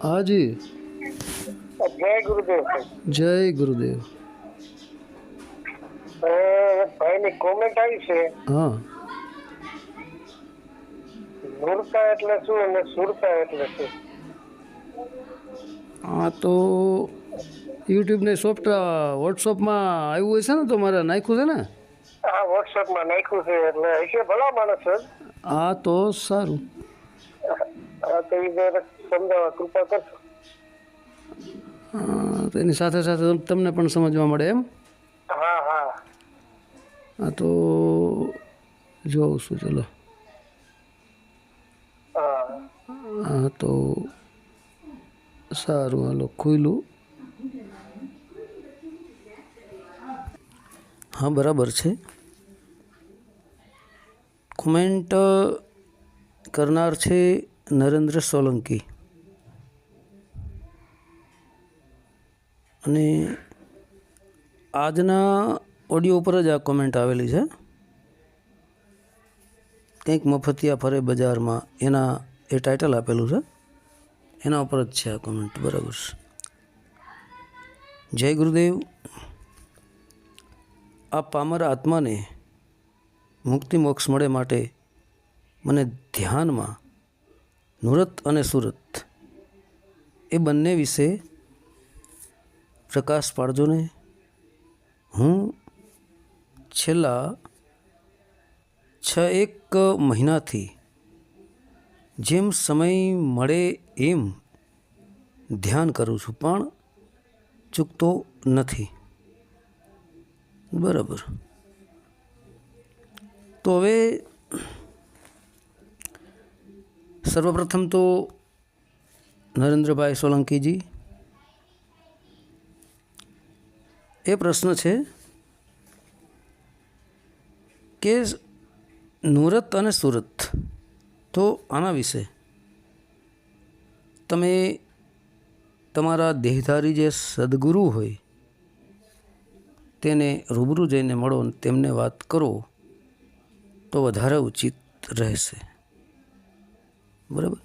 હાજી જય ગુરુદેવ જય ગુરુદેવ. ભાઈની કોમેન્ટ આવી છે. હા. મૂર્તા એટલે શું અને સુરતા એટલે શું? આ તો યુટ્યુબને સોફ્ટ વોટ્સઅપમાં આવ્યું હોય છે ને તો મારે નાખ્યું છે ને? હા વોટ્સઅપમાં નાખ્યું છે એટલે હશે ભલા માણસ હા તો સારું. હા તો એ સમજાવવા કૃપા કરશો. હા, એની સાથે સાથે તમને પણ સમજવા મળે એમ? હા હા. આ તો જોઉં છું ચલો. હા. હા તો સારું હાલો ખુલ્લું. હા બરાબર છે. કોમેન્ટ કરનાર છે નરેન્દ્ર સોલંકી. અને આજના ઓડિયો ઉપર જ આ કોમેન્ટ આવેલી છે. કંઈક મફતિયા ફરે બજારમાં, એના એ ટાઇટલ આપેલું છે. એના ઉપર જ છે આ કોમેન્ટ બરાબર જય ગુરુદેવ. આ પામર આત્માને મુક્તિ મોક્ષ મળે માટે મને ધ્યાનમાં નુરત અને સુરત એ બંને વિશે પ્રકાશ પાડજો ને. હું છેલ્લા છ એક મહિનાથી જેમ સમય મળે એમ ધ્યાન કરું છું, પણ ચૂકતો નથી. બરાબર. તો હવે સર્વપ્રથમ તો નરેન્દ્રભાઈ સોલંકીજી એ પ્રશ્ન છે કે નુરત અને સુરત, તો આના વિશે? તમે તમારા દેહધારી જે સદગુરુ હોય, તેને રૂબરૂ જઈને મળો અને તેમને વાત કરો, તો વધારે ઉચિત રહેશે. બરાબર?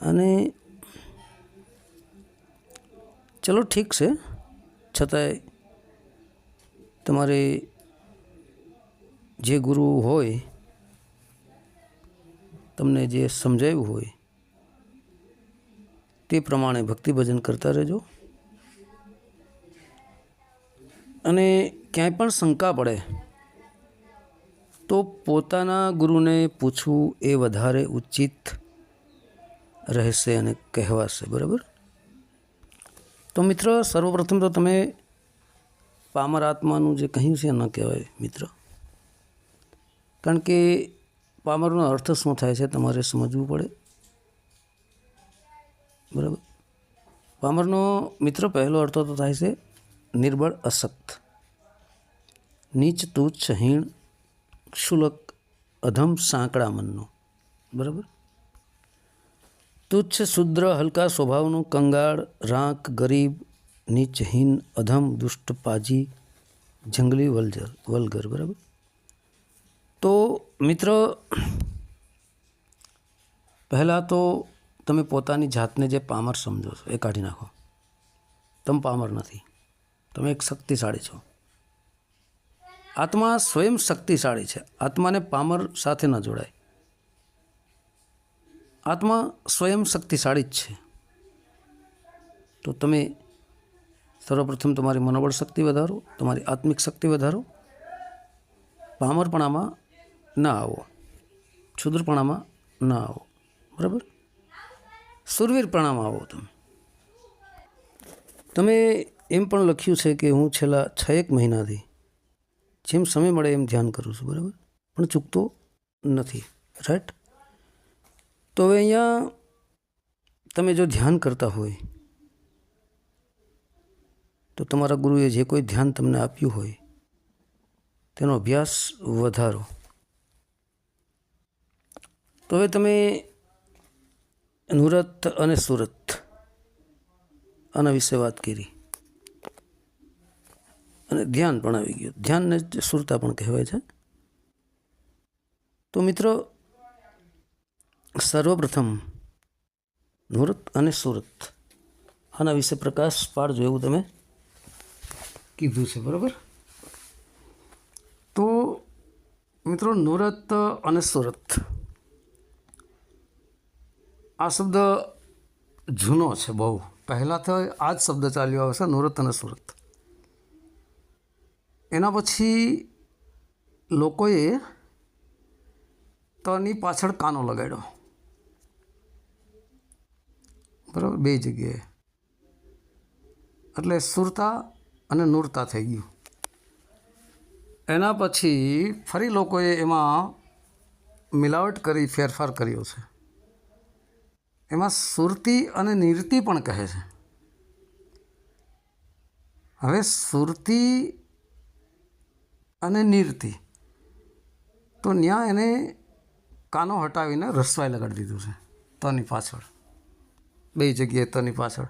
અને ચલો ઠીક છે. છતાંય તમારે જે ગુરુ હોય, તમને જે સમજાવ્યું હોય, તે પ્રમાણે ભક્તિ ભજન કરતા રહેજો. અને ક્યાંય પણ શંકા પડે, તો પોતાના ગુરુને પૂછવું એ વધારે ઉચિત રહેશે અને કહેવાશે, બરાબર? તો મિત્ર, સર્વપ્રથમ તો તમે પામર આત્માનું જે કહ્યું છે ન કહેવાય મિત્ર. કારણ કે પામરનો અર્થ શું થાય છે, તમારે સમજવું પડે. બરાબર? પામરનો મિત્ર, પહેલો અર્થ તો થાય છે, નિર્બળ, અશક્ત. નીચ, તુચ્છ, હીણ, ક્ષુલક, અધમ, સાંકડા મનનો. બરાબર? તુચ્છ શુદ્ર હલકા સ્વભાવનું કંગાળ, રાંક, ગરીબ, નીચહીન, અધમ, દુષ્ટ, પાજી, જંગલી વલજર, વલગર, બરાબર? તો મિત્ર, પહેલાં તો તમે પોતાની જાતને જે પામર સમજો છો, એ કાઢી નાખો. તમે પામર નથી. તમે એક શક્તિશાળી છો. આત્મા સ્વયં શક્તિશાળી છે. આત્માને પામર સાથે ન જોડાય. આત્મા સ્વયં શક્તિશાળી જ છે. તો તમે સર્વપ્રથમ તમારી મનોબળ શક્તિ વધારો, તમારી આત્મિક શક્તિ વધારો. પામરપણામાં ના આવો. ક્ષુદ્રપણામાં ના આવો. બરાબર? સુરવીરપણામાં આવો તમે. તમે એમ પણ લખ્યું છે કે હું છેલ્લા છ એક મહિનાથી જેમ સમય મળે એમ ધ્યાન કરું છું. બરાબર? પણ ચૂકતો નથી. રાઈટ તો હવે અહીંયા તમે જો ધ્યાન કરતા હોય, તો તમારા ગુરુએ જે કોઈ ધ્યાન તમને આપ્યું હોય, તેનો અભ્યાસ વધારો. તો હવે તમે નુરત અને સુરત આના વિશે વાત કરી. અને ધ્યાન પણ આવી ગયું. ધ્યાનને જ સુરતા પણ કહેવાય છે. તો મિત્રો સર્વપ્રથમ નુરત અને સુરત. આના વિશે પ્રકાશ પાડજો એવું તમે કીધું છે, બરાબર? તો મિત્રો નુરત અને સુરત. આ શબ્દ જૂનો છે બહુ. પહેલાંથી આ જ શબ્દ ચાલ્યો આવે છે નુરત અને સુરત. એના પછી લોકોએ તની પાછળ કાનો લગાડ્યો. બરાબર? બે જગ્યાએ. એટલે સુરતા અને નૂરતા થઈ ગયું. એના પછી ફરી લોકોએ એમાં મિલાવટ કરી, ફેરફાર કર્યો છે. એમાં સુરતી અને નિરતી પણ કહે છે. હવે સુરતી અને નિરતી, તો ત્યાં એને કાનો હટાવીને રસવાઈ લગાડી દીધું છે. તની પાછળ. બે જગ્યાએ તની પાછળ.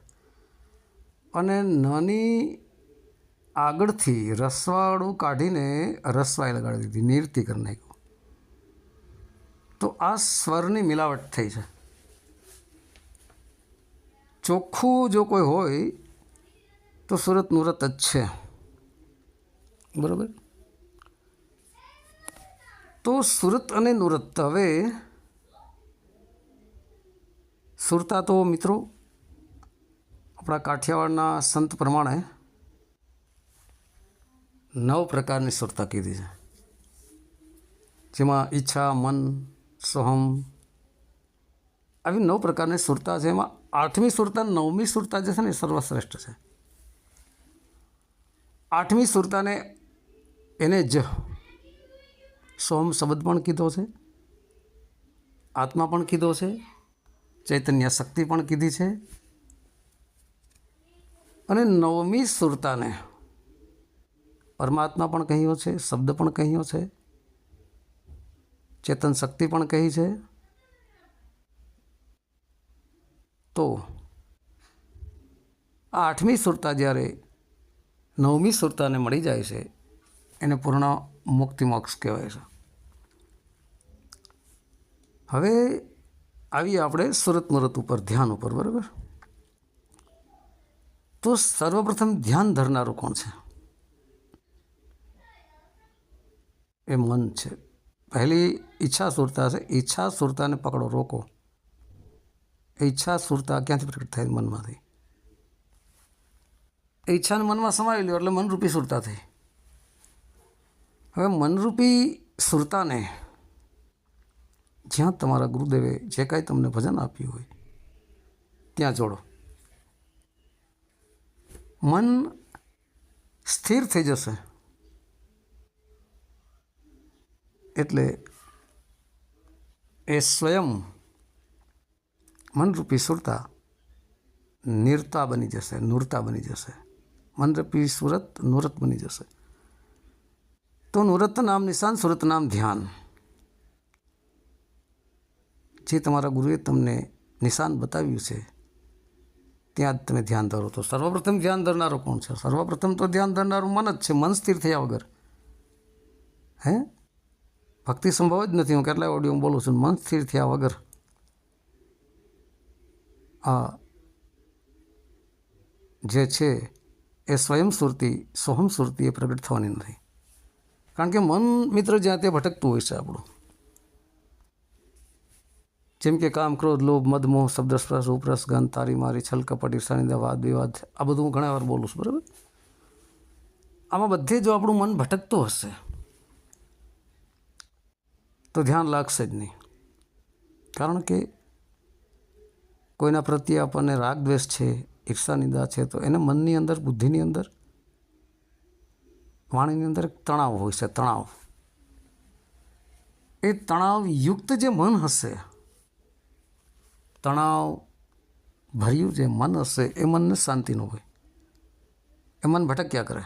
અને નાની આગળથી રસવાળું કાઢીને રસવાઈ લગાડી દીધી, નિરતી કરી નાખ્યું. તો આ સ્વરની મિલાવટ થઈ છે. ચોખ્ખું જો કોઈ હોય, તો સુરત નુરત જ છે. બરાબર? તો સુરત અને નુરત હવે સુરતા તો મિત્રો, આપણા કાઠિયાવાડના સંત પ્રમાણે નવ પ્રકારની સુરતા કીધી છે. જેમાં ઈચ્છા, મન, સોહમ આવી નવ પ્રકારની સુરતા છે. એમાં આઠમી સુરતા, નવમી સુરતા જે છે ને એ સર્વશ્રેષ્ઠ છે. આઠમી સુરતાને એને જ સોમ શબ્દ પણ કીધો છે, આત્મા પણ કીધો છે ચૈતન્ય શક્તિ પણ કીધી છે. અને નવમી સુરતાને પરમાત્મા પણ કહ્યો છે, શબ્દ પણ કહ્યો છે, ચેતન શક્તિ પણ કહી છે. તો આ આઠમી સુરતા જ્યારે નવમી સુરતાને મળી જાય છે, એને પૂર્ણ મુક્તિ મોક્ષ કહેવાય છે. હવે આવીએ આપણે સુરત મુરત ઉપર ધ્યાન ઉપર, બરાબર? તો સર્વપ્રથમ ધ્યાન ધરનારું કોણ છે? એ મન છે. પહેલી ઈચ્છા સુરતા છે. ઈચ્છા સુરતાને પકડો, રોકો. એ ઈચ્છા સુરતા ક્યાંથી પ્રગટ થાય? મનમાંથી. એ ઈચ્છાને મનમાં સમાવી લ્યો એટલે મનરૂપી સુરતા થઈ. હવે મનરૂપી સુરતાને જ્યાં તમારા ગુરુદેવે જે કાંઈ તમને ભજન આપ્યું હોય, ત્યાં જોડો. મન સ્થિર થઈ જશે એટલે એ સ્વયં મનરૂપી સુરતા નિરતા બની જશે, નૂરતા બની જશે. મનરૂપી સુરત નૂરત બની જશે. તો નૂરત નામ નિશાન સુરત નામ ધ્યાન. જે તમારા ગુરુએ તમને નિશાન બતાવ્યું છે, ત્યાં જ તમે ધ્યાન ધરો. તો સર્વપ્રથમ ધ્યાન ધરનારો કોણ છે? સર્વપ્રથમ તો ધ્યાન ધરનારું મન જ છે, મન સ્થિર થયા વગર. હે? ભક્તિ સંભવ જ નથી. હું કેટલાય ઓડિયો હું બોલું છું. મન સ્થિર થયા વગર. આ જે છે, એ સ્વયં સુરતી સોહમ સુરતી એ પ્રગટ થવાની નથી. કારણ કે મન મિત્ર જ્યાં તે ભટકતું હોય છે આપણું. જેમ કે કામ, ક્રોધ, લોભ મદમોહ શબ્દ, સ્પર્શ, ઉપરસ, ગંધ, તારી મારી, છલ, કપટ ઈર્ષાનિંદા વાદ વિવાદ આ બધું હું ઘણા વાર બોલું છું, બરાબર? આમાં બધે જો આપણું મન ભટકતું હશે, તો ધ્યાન લાગશે જ નહીં. કારણ કે કોઈના પ્રત્યે આપણને રાગ દ્વેષ છે, ઈર્ષા, નિંદા છે, તો એને મનની અંદર, બુદ્ધિની અંદર, વાણીની અંદર એક તણાવ હોય છે, તણાવ. એ તણાવયુક્ત જે મન હશે તણાવ ભર્યું જે મન હશે, એ મનને શાંતિનું હોય. એ મન ભટક્યા કરે.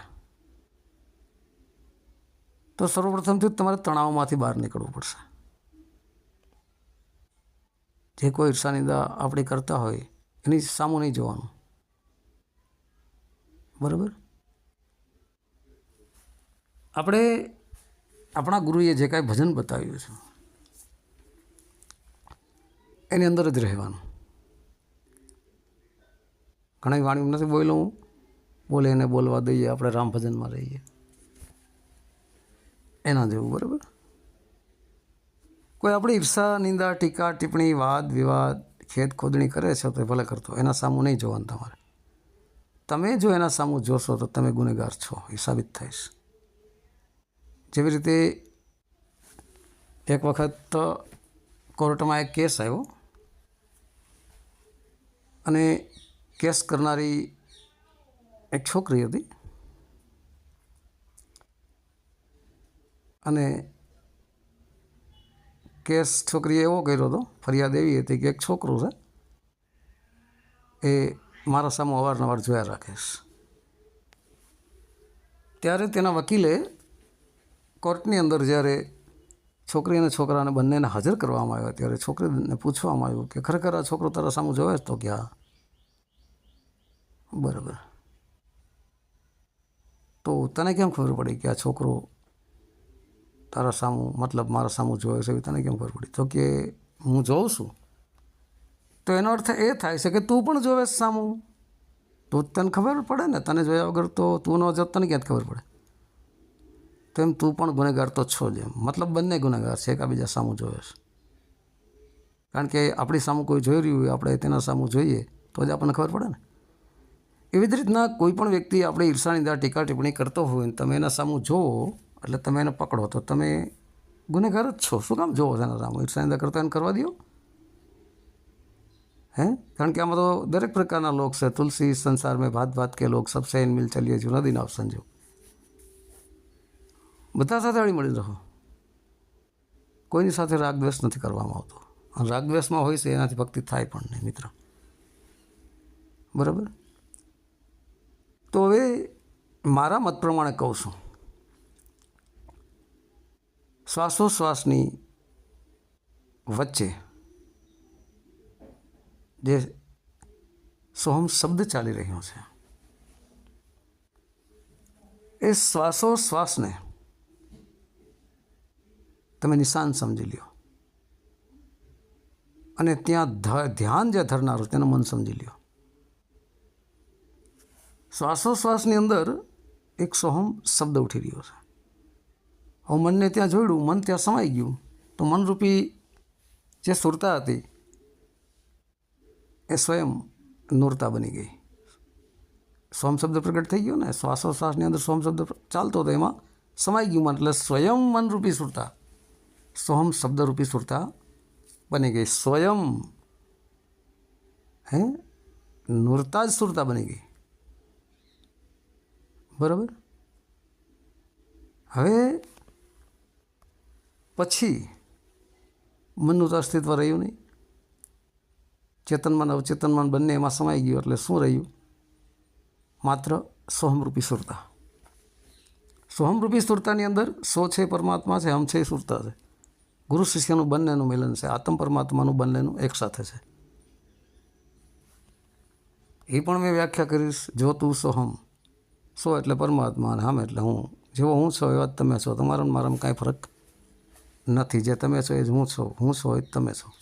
તો સર્વપ્રથમથી તમારે તણાવમાંથી બહાર નીકળવું પડશે. જે કોઈ ઈર્ષાનિંદા આપણે કરતા હોય, એની સામું નહીં જોવાનું. બરાબર? આપણે આપણા ગુરુએ જે કાંઈ ભજન બતાવ્યું છે એની અંદર જ રહેવાનું. ઘણી વાણી નથી બોલ્યો હું. બોલે એને બોલવા દઈએ, આપણે રામ ભજનમાં રહીએ. એના જેવું, બરાબર? કોઈ આપણી ઈર્ષા, નિંદા, ટીકા, ટિપ્પણી, વાદ, વિવાદ ખેત ખોદણી કરે છે તો ભલે કરતો એના સામું નહીં જોવાનું તમારે. તમે જો એના સામું જોશો તો તમે ગુનેગાર છો, એ સાબિત થઈશ. જેવી રીતે એક વખત કોર્ટમાં એક કેસ આવ્યો. અને કેસ કરનારી એક છોકરી હતી. અને કેસ છોકરીએ એવો કર્યો હતો, ફરિયાદ એવી હતી કે એક છોકરો છે, એ મારા સામે અવારનવાર જોયા રાખીશ ત્યારે તેના વકીલે કોર્ટની અંદર જ્યારે છોકરી અને છોકરાને બંનેને હાજર કરવામાં આવ્યા. ત્યારે છોકરીને પૂછવામાં આવ્યું કે, ખરેખર આ છોકરો તારા સામે જોવે તો કે હા બરાબર. તો તને કેમ ખબર પડી કે આ છોકરો તારા સામું, મતલબ મારા સામું જોયો છે તને કેમ ખબર પડી? તો કે હું જોઉં છું. તો એનો અર્થ એ થાય છે કે તું પણ જોવે સામું? તો તને ખબર પડે ને? તને જોયા વગર તો તું ન જો તને ક્યાં ખબર પડે? તો એમ તું પણ ગુનેગાર તો છો જ એમ. મતલબ બંને ગુનેગાર છે, એકબીજા સામું જોવે છે. કારણ કે આપણી સામું કોઈ જોઈ રહ્યું હોય, આપણે તેના સામું જોઈએ, તો જ આપણને ખબર પડે ને. એવી જ રીતના કોઈ પણ વ્યક્તિ આપણે ઈર્ષાની દ્વારા ટીકા ટિપ્પણી કરતો હોય ને, તમે એના સામું જોવો, એટલે તમે એને પકડો, તો તમે ગુનેગાર જ છો. શું કામ જોવો તેના સામું? ઈર્ષાની દ્વારા કરતો એને કરવા દો? હે? કારણ કે આમાં તો દરેક પ્રકારના લોક છે. તુલસી સંસાર મેં ભાત ભાત કે લોક સબસે ઇન મિલ ચલીએ જો નદી નાવ સંજો બધા સાથે હળી મળી રહો. કોઈની સાથે રાગદ્વેષ નથી કરવામાં આવતો. અને રાગદ્વેષમાં હોય છે, એનાથી ભક્તિ થાય પણ નહીં, મિત્ર. બરાબર? તો હવે મારા મત પ્રમાણે કહું છું. શ્વાસોશ્વાસની વચ્ચે જે સોહમ શબ્દ ચાલી રહ્યો છે, એ શ્વાસોશ્વાસને તમે નિશાન સમજી લ્યો. અને ત્યાં ધ- ધ્યાન જે ધરનારું તેનું મન સમજી લ્યો. શ્વાસોશ્વાસની અંદર એક સોહમ શબ્દ ઉઠી રહ્યો છે. હું મનને ત્યાં જોડ્યું મન ત્યાં સમાઈ ગયું, તો મનરૂપી જે સુરતા હતી એ સ્વયં નૂરતા બની ગઈ. સોમ શબ્દ પ્રગટ થઈ ગયો ને, શ્વાસોશ્વાસની અંદર સોમ શબ્દ ચાલતો હતો, એમાં સમાઈ ગયું મન, એટલે સ્વયં મનરૂપી સુરતા. સોહમ શબ્દરૂપી સુરતા બની ગઈ. સ્વયં, હે, નૂરતા જ સુરતા બની ગઈ. બરાબર? હવે પછી મનનું તો અસ્તિત્વ રહ્યું નહીં. ચેતનમાં અવચેતનમાં બંને એમાં સમાઈ ગયું એટલે શું રહ્યું? માત્ર સોહમરૂપી સુરતા. સોહમરૂપી સુરતાની અંદર સો છે, પરમાત્મા છે, હમ છે, સુરતા છે. ગુરુ શિષ્યનું બંનેનું મિલન છે, આત્મ પરમાત્માનું બંનેનું એક સાથે છે. એ પણ મેં વ્યાખ્યા કરીશ, જો તું સોહમ સો એટલે પરમાત્મા અને હમ એટલે હું. જેવો હું છો, એવા જ તમે છો. તમારો મારામાં કાંઈ ફરક નથી. જે તમે છો એ જ હું છો. હું છો, એ જ તમે છો.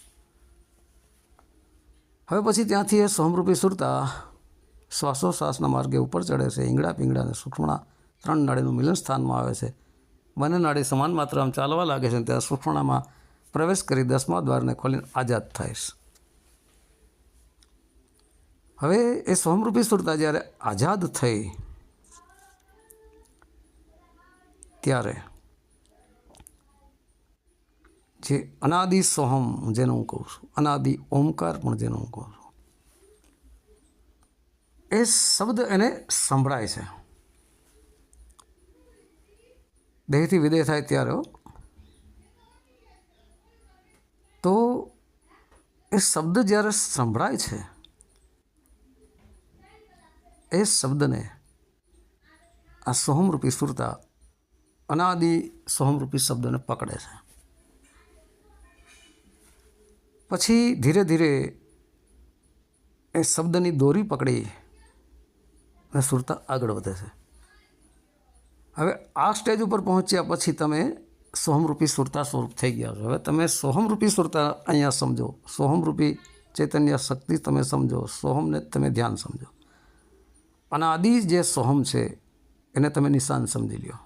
હવે પછી ત્યાંથી એ સોમરૂપી સુરતા શ્વાસોશ્વાસના માર્ગે ઉપર ચડે છે. ઈંગડા પીંગડા અને સૂક્ષ્મણા ત્રણ નાડીનું મિલન સ્થાનમાં આવે છે. બંને નાડી સમાન માત્રામાં ચાલવા લાગે છે ત્યાં સૂક્ષ્મણામાં પ્રવેશ કરી દસમા દ્વારને ખોલીને આઝાદ થાય છે હવે એ સ્વમરૂપી સુરતા જ્યારે આઝાદ થઈ, ત્યારે જે અનાદિ સોહમ જેનું હું કહું છું, અનાદિ ઓમકાર પણ જેનું હું કહું છું, એ શબ્દ એને સંભળાય છે. દેહથી વિદેહ થાય ત્યારે તો એ શબ્દ જ્યારે સંભળાય છે, એ શબ્દને આ સોહમરૂપી સુરતા અનાદિ સોહમરૂપી શબ્દને પકડે છે. પછી ધીરે ધીરે એ શબ્દની દોરી પકડી અને સુરતા આગળ વધે છે. હવે આ સ્ટેજ ઉપર પહોંચ્યા પછી તમે સોહમરૂપી સુરતા સ્વરૂપ થઈ ગયા છો. હવે તમે સોહમરૂપી સુરતા અહીંયા સમજો. સોહમરૂપી ચૈતન્ય શક્તિ તમે સમજો. સોહમને તમે ધ્યાન સમજો. અનાદિ જે સોહમ છે, એને તમે નિશાન સમજી લ્યો.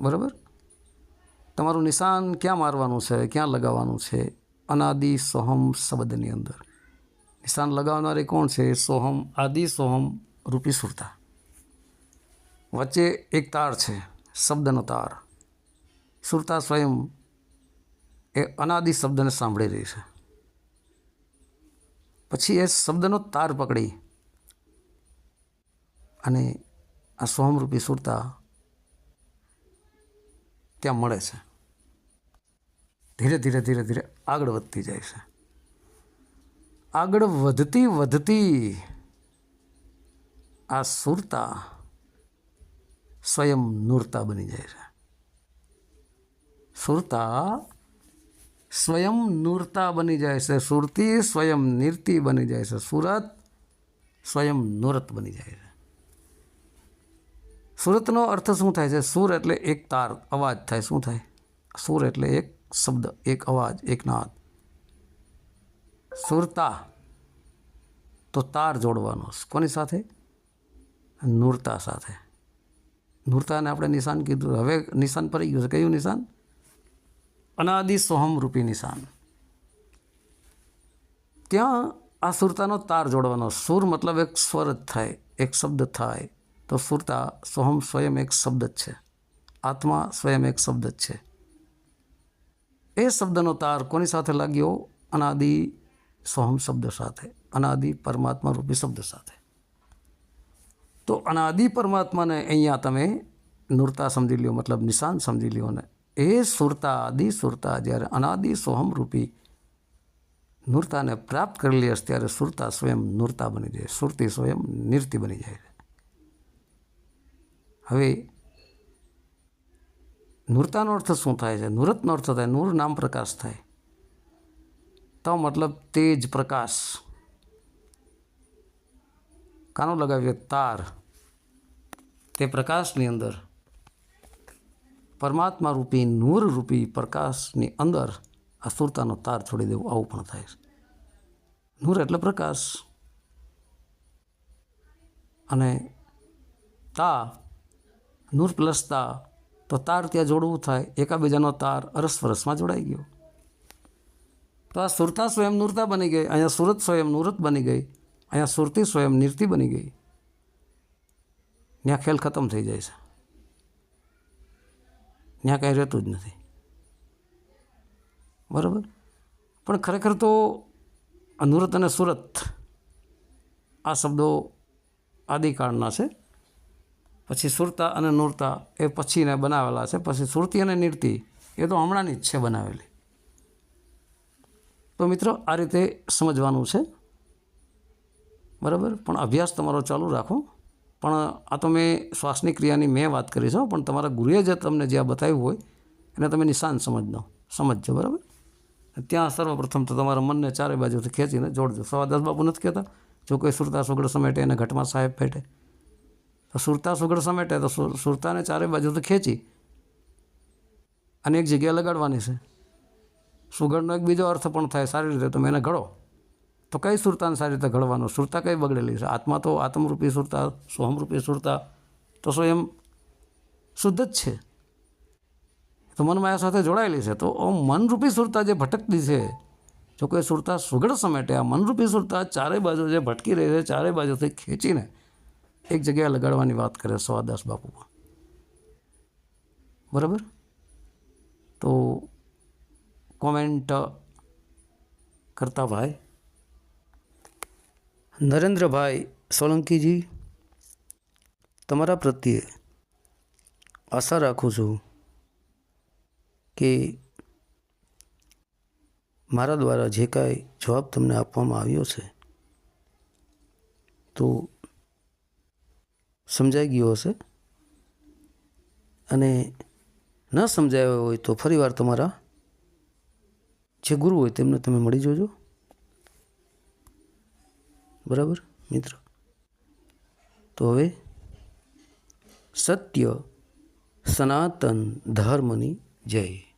બરાબર? તમારું નિશાન ક્યાં મારવાનું છે, ક્યાં લગાવવાનું છે? અનાદિ સોહમ શબ્દની અંદર. નિશાન લગાવનારે કોણ છે? સોહમ, આદિ સોહમ, રૂપી સુરતા. વચ્ચે એક તાર છે, શબ્દનો તાર. સુરતા સ્વયં એ અનાદિ શબ્દને સાંભળી રહી છે. પછી એ શબ્દનો તાર પકડી અને આ સ્વમરૂપી સુરતા ત્યાં મળે છે. ધીરે ધીરે ધીરે ધીરે આગળ વધતી જાય છે. આગળ વધતી વધતી આ સુરતા સ્વયં નૂરતા બની જાય છે. સુરતા સ્વયં નૂરતા બની જાય છે. સુરતી સ્વયં નિર્તિ બની જાય છે. સુરત સ્વયં નૂરત બની જાય છે. સુરતનો અર્થ શું થાય છે? સુર એટલે એક તાર, અવાજ થાય. શું થાય? સુર એટલે એક શબ્દ, એક અવાજ, એક નાદ. સુરતા તો તાર જોડવાનો કોની સાથે? નૂરતા સાથે. નૂરતાને આપણે નિશાન કીધું. હવે નિશાન પડી ગયું છે. કયું નિશાન? અનાદિ સોહમ રૂપી નિશાન. ત્યાં આ સુરતાનો તાર જોડવાનો. સુર મતલબ એક સ્વર જ થાય, એક શબ્દ થાય. તો સુરતા સોહમ સ્વયં એક શબ્દ જ છે. આત્મા સ્વયં એક શબ્દ જ છે. એ શબ્દનો તાર કોની સાથે લાગ્યો? અનાદિ સોહમ શબ્દ સાથે. અનાદિ પરમાત્મા રૂપી શબ્દ સાથે. તો અનાદિ પરમાત્માને અહીંયા તમે નૂરતા સમજી લ્યો, મતલબ નિશાન સમજી લ્યો ને એ સુરતા, આદિ સુરતા જ્યારે અનાદિ સોહમ રૂપી નૂરતાને પ્રાપ્ત કરી લેશ ત્યારે સુરતા સ્વયં નૂરતા બની જાય, સુરતી સ્વયં નિર્તિ બની જાય. હવે નૂરતાનો અર્થ શું થાય છે? નૂરતનો અર્થ થાય, નૂર નામ પ્રકાશ થાય. તો મતલબ તેજ પ્રકાશ. કાનો લગાવીએ? તાર. તે પ્રકાશની અંદર, પરમાત્મા રૂપી નૂર રૂપી પ્રકાશની અંદર આ સુરતાનો તાર છોડી દેવો, આવું પણ થાય છે. નૂર એટલે પ્રકાશ. અને તા, નૂર પ્લસ તા, તો તાર ત્યાં જોડવું થાય, એકાબીજાનો તાર અરસપરસમાં જોડાઈ ગયો. તો આ સુરતા સ્વયં નૂરતા બની ગઈ, અહીંયા સુરત સ્વયં નૂરત બની ગઈ, અહીંયા સુરતી સ્વયં નિર્તિ બની ગઈ. ત્યાં ખેલ ખતમ થઈ જાય છે. ત્યાં કાંઈ રહેતું જ નથી. બરાબર? પણ ખરેખર તો આ નૂરત અને સુરત આ શબ્દો આદિકાળના છે. પછી સુરતા અને નૂરતા એ પછીને બનાવેલા છે. પછી સુરતી અને નિરતી એ તો હમણાંની જ છે બનાવેલી. તો મિત્રો, આ રીતે સમજવાનું છે. બરાબર? પણ અભ્યાસ તમારો ચાલુ રાખો. પણ આ તો મેં શ્વાસની ક્રિયાની મેં વાત કરી છે પણ તમારા ગુરુએ જે તમને જે બતાવ્યું હોય, એને તમે નિશાન સમજનો. સમજજો, બરાબર? ત્યાં સર્વપ્રથમ તો તમારા મનને ચારે બાજુથી ખેંચીને જોડજો. સવા દસ બાપુ નથી કહેતા? જો કોઈ સુરતા સુગડ સમેટે, એને ઘટમાં સાહેબ ફેટે. તો સુરતા સુગડ સમેટે, તો સુર- સુરતાને ચારે બાજુથી ખેંચી અને એક જગ્યાએ લગાડવાની છે. સુગડનો એક બીજો અર્થ પણ થાય સારી રીતે તમે એને ઘડો. તો કઈ સુરતાને સારી રીતે ઘડવાનો? સુરતા કઈ બગડેલી છે? આત્મા તો આત્મરૂપી સુરતા, સોહમરૂપી સુરતા, તો સ્વયં શુદ્ધ જ છે? તો મનમાયા સાથે જોડાયેલી છે. તો મનરૂપી સુરતા જે ભટકતી છે, જો કોઈ સુરતા સુગડ સમેટે, આ મનરૂપી સુરતા ચારે બાજુ જે ભટકી રહી છે ચારે બાજુથી ખેંચીને એક જગ્યાએ લગાડવાની વાત કરે સવાદાસ બાપુ બરાબર? તો કોમેન્ટ કરતા ભાઈ. નરેન્દ્રભાઈ સોલંકીજી, તમારા પ્રત્યે આશા રાખું છું કે મારા દ્વારા જે કાંઈ જવાબ તમને આપવામાં આવ્યો છે, તો સમજાઈ ગયો હશે. અને ન સમજાયો હોય તો ફરીવાર તમારા જે ગુરુ હોય તેમને તમે મળી જોજો. બરાબર મિત્ર? તો હવે સત્ય સનાતન ધર્મની જય.